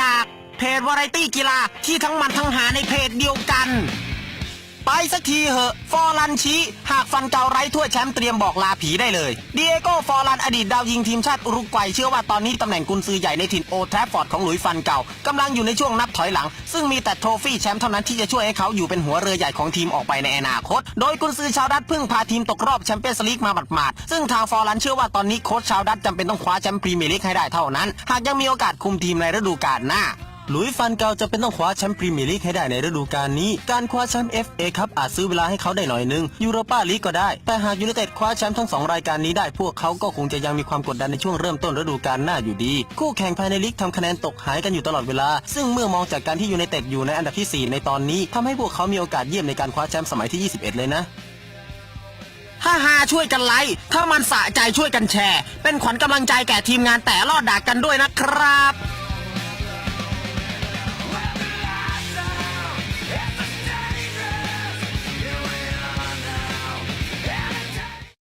ดาก เพจวาไรตี้กีฬาที่ทั้งมันทั้งหาในเพจเดียวกัน ไปสักทีเหอะ ฟอร์ลันชีหากฟันเก่าไร้ถ้วยแชมป์เตรียมบอกลาผีได้เลยเดียโก้ฟอร์ลันอดีตดาวยิงทีมชาติอุรุกวัยเชื่อว่าตอนนี้ตำแหน่งกุนซือใหญ่ในถิ่นโอแทฟฟอร์ดของหลุยฟันเก่ากำลังอยู่ในช่วงนับถอยหลัง ซึ่งมีแต่โทฟี่แชมป์เท่านั้นที่จะช่วยให้เขาอยู่เป็นหัวเรือใหญ่ของทีมออกไปในอนาคต โดยกุนซือชาวดัตเพิ่งพาทีมตกรอบแชมเปี้ยนส์ลีกมาหมาดๆซึ่งทางฟอร์ลันเชื่อว่าตอนนี้โค้ชชาวดัตจำเป็นต้องคว้าแชมป์พรีเมียร์ลีกให้ได้เท่านั้น หากยังมีโอกาสคุมทีมในฤดูกาลหน้า หลุยฟันเกาจะเป็นต้องคว้าแชมป์พรีเมียร์ลีกให้ได้ในฤดูกาลนี้ การคว้าแชมป์ FA ครับอาจซื้อเวลาให้เขาได้หน่อยนึงยูโรปาลีกก็ได้ แต่หากยูไนเต็ดคว้าแชมป์ทั้งสองรายการนี้ได้พวกเขาก็คงจะยังมีความกดดันในช่วงเริ่มต้นฤดูกาลหน้าอยู่ดี คู่แข่งภายในลีกทำคะแนนตกหายกันอยู่ตลอดเวลา ซึ่งเมื่อมองจากการที่ยูไนเต็ดอยู่ในอันดับที่ 4 ในตอนนี้ทำให้พวกเขามีโอกาสเยี่ยมในการคว้าแชมป์สมัยที่ 21 เลยนะถ้าหาช่วยกันไลค์ถ้ามันสะใจช่วยกันแชร์ เป็นขวัญกำลังใจแก่ทีมงานแต่ลอดดากกันด้วยนะครับ